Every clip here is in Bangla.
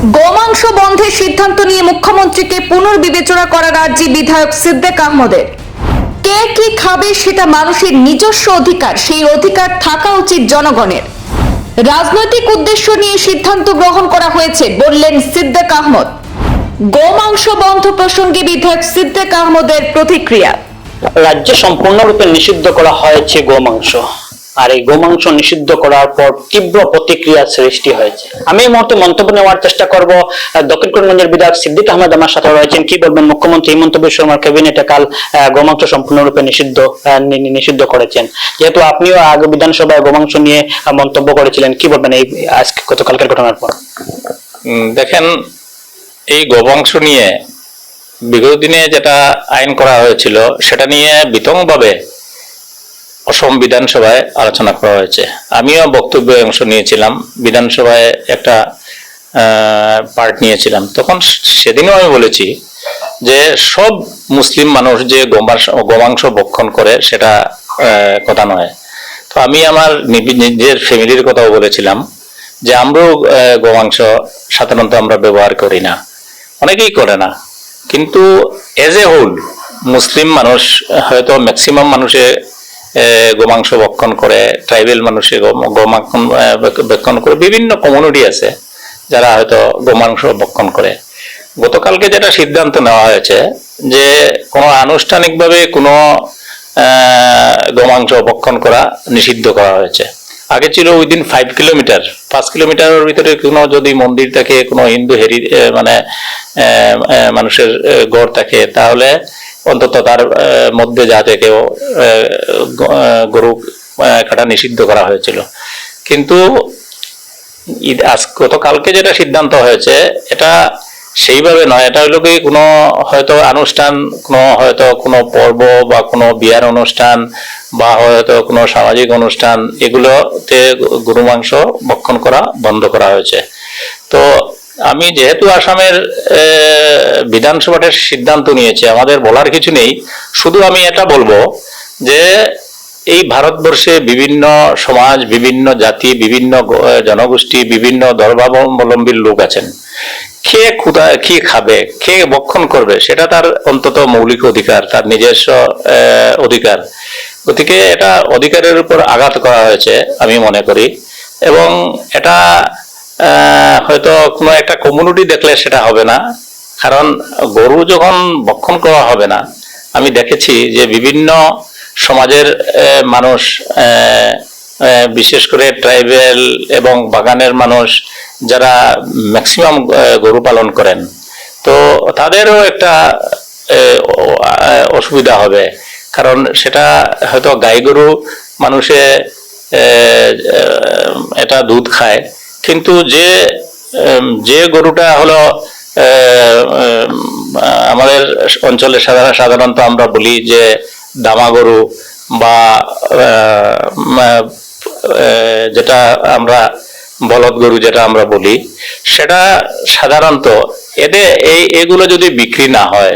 গোমাংস বন্ধের সিদ্ধান্ত নিয়ে মুখ্যমন্ত্রীকে পুনর্বিবেচনা করার আর্জি বিধায়ক সিদ্দেক আহমদের। কে কি খাবে সেটা মানুষের নিজস্ব অধিকার, সেই অধিকার থাকা উচিত জনগণের। রাজনৈতিক উদ্দেশ্য নিয়ে সিদ্ধান্ত গ্রহণ করা হয়েছে, বললেন সিদ্দেক আহমদ। গোমাংস বন্ধ প্রসঙ্গে বিধায়ক সিদ্দেক আহমদের প্রতিক্রিয়া। রাজ্যে সম্পূর্ণরূপে নিষিদ্ধ করা হয়েছে গোমাংস। আর এই গোমাংস নিষিদ্ধ করার পর তীব্র প্রতিক্রিয়া সৃষ্টি হয়েছে। আমি এই মুহূর্তে মন্তব্য নেওয়ার চেষ্টা করব দক্ষিণ করিমগঞ্জের বিধায়ক সিদ্দিক আহমেদ আমার সাথে রয়েছেন। কি বলবেন মুখ্যমন্ত্রী হিমন্ত বিশ্ব শর্মার ক্যাবিনেটে কাল গোমাংস সম্পূর্ণরূপে নিষিদ্ধ নিষিদ্ধ করেছেন। যেহেতু আপনিও আগে বিধানসভায় গোমাংস নিয়ে মন্তব্য করেছিলেন, কি বলবেন এই, আজকে গতকালকের ঘটনার পর? দেখেন, এই গোবংশ নিয়ে বিগত দিনে যেটা আইন করা হয়েছিল, সেটা নিয়ে বিতংভাবে অসম বিধানসভায় আলোচনা করা হয়েছে। আমিও বক্তব্যে অংশ নিয়েছিলাম। বিধানসভায় একটা পার্ট নিয়েছিলাম। তখন সেদিনও আমি বলেছি যে সব মুসলিম মানুষ যে গোমাংস ভক্ষণ করে সেটা কথা নয়। তো আমি আমার নিজের ফ্যামিলির কথাও বলেছিলাম যে আমরাও গোমাংস সাধারণত আমরা ব্যবহার করি না। অনেকেই করে না। কিন্তু এজ এ হোল মুসলিম মানুষ হয়তো ম্যাক্সিমাম মানুষে গোমাংস ভক্ষণ করে ট্রাইবেল মানুষে গো- গোমাংস ভক্ষণ করে, বিভিন্ন কমিউনিটি আছে যারা হয়তো গোমাংস ভক্ষণ করে। গতকালকে যেটা সিদ্ধান্ত নেওয়া হয়েছে যে, কোনো আনুষ্ঠানিকভাবে কোনো গোমাংস ভক্ষণ করা নিষিদ্ধ করা হয়েছে। আগে ছিল উইদিন ফাইভ কিলোমিটার পাঁচ কিলোমিটারের ভিতরে কোনো যদি মন্দির থাকে কোনো হিন্দু হেরি মানে মানুষের গড় থাকে তাহলে অন্তত তার মধ্যে গ- আহ, গরু কাটা নিষিদ্ধ করা হয়েছিল। কিন্তু আজ গতকালকে যেটা সিদ্ধান্ত হয়েছে এটা সেইভাবে নয়। এটা হলো কি কোনো হয়তো অনুষ্ঠান কোনো হয়তো কোনো পর্ব বা কোনো বিয়ার অনুষ্ঠান বা হয়তো কোনো সামাজিক অনুষ্ঠান এগুলোতে গরু মাংস ভক্ষণ করা বন্ধ করা হয়েছে। তো আমি যেহেতু আসামের বিধানসভাটার সিদ্ধান্ত নিয়েছে, আমাদের বলার কিছু নেই, শুধু আমি এটা বলব যে এই ভারতবর্ষে বিভিন্ন সমাজ, বিভিন্ন জাতি, বিভিন্ন জনগোষ্ঠী, বিভিন্ন ধর্মাবলম্বীর লোক আছেন। কে ক্ষুদা কি খাবে, কে বক্ষণ করবে, সেটা তার অন্তত মৌলিক অধিকার, তার নিজস্ব অধিকার। গতিকে এটা অধিকারের উপর আঘাত করা হয়েছে, আমি মনে করি। এবং এটা হয়তো কোনো একটা কমিউনিটি দেখলে সেটা হবে না। কারণ গরু যখন বক্ষণ করা হবে না, আমি দেখেছি যে বিভিন্ন সমাজের মানুষ বিশেষ করে ট্রাইবেল এবং বাগানের মানুষ যারা ম্যাক্সিমাম গরু পালন করেন, তো তাদেরও একটা অসুবিধা হবে। কারণ সেটা হয়তো গাই গরু মানুষে এটা দুধ খায় কিন্তু যে যে গরুটা হলো আমাদের অঞ্চলে সাধারণ সাধারণত আমরা বলি যে দামা গরু বা যেটা আমরা বলদ গরু যেটা আমরা বলি সেটা সাধারণত এদের এই এগুলো যদি বিক্রি না হয়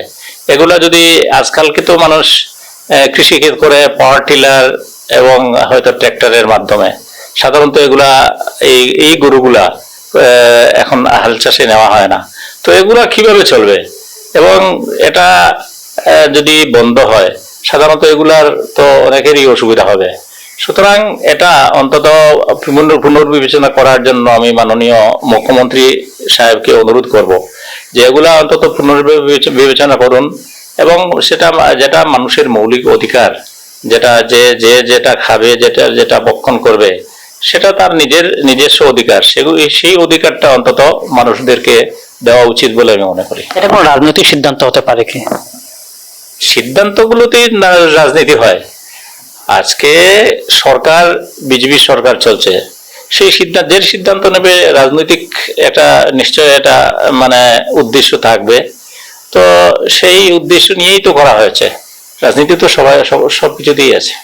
এগুলো যদি আজকালকে তো মানুষ আহ, কৃষি ক্ষেত করে পাওয়ার টিলার এবং হয়তো ট্র্যাক্টরের মাধ্যমে সাধারণত এগুলা, এই এই গরুগুলা এখন হাল চাষে নেওয়া হয় না। তো এগুলা কীভাবে চলবে? এবং এটা যদি বন্ধ হয়, সাধারণত এগুলার তো অনেকেরই অসুবিধা হবে। সুতরাং এটা অন্তত পুনর্বিবেচনা করার জন্য আমি মাননীয় মুখ্যমন্ত্রী সাহেবকে অনুরোধ করব যে এগুলা অন্তত পুনর্বিবেচনা করুন এবং সেটা, যেটা মানুষের মৌলিক অধিকার, যেটা যে যে, যেটা খাবে, যেটা যেটা বক্ষণ করবে সেটা তার নিজের নিজস্ব অধিকার। সেগুলো সেই অধিকারটা অন্তত মানুষদেরকে দেওয়া উচিত বলে আমি মনে করি। এটা কোনো রাজনৈতিক সিদ্ধান্ত হতে পারে কি? সিদ্ধান্তগুলোতেই রাজনীতি হয়। আজকে সরকার বিজেপি সরকার চলছে। সেই সিদ্ধান্ত যে সিদ্ধান্ত নেবে রাজনৈতিক একটা নিশ্চয় এটা মানে উদ্দেশ্য থাকবে। তো সেই উদ্দেশ্য নিয়েই তো করা হয়েছে। রাজনীতি তো সবাই সব সব কিছুতেই আছে।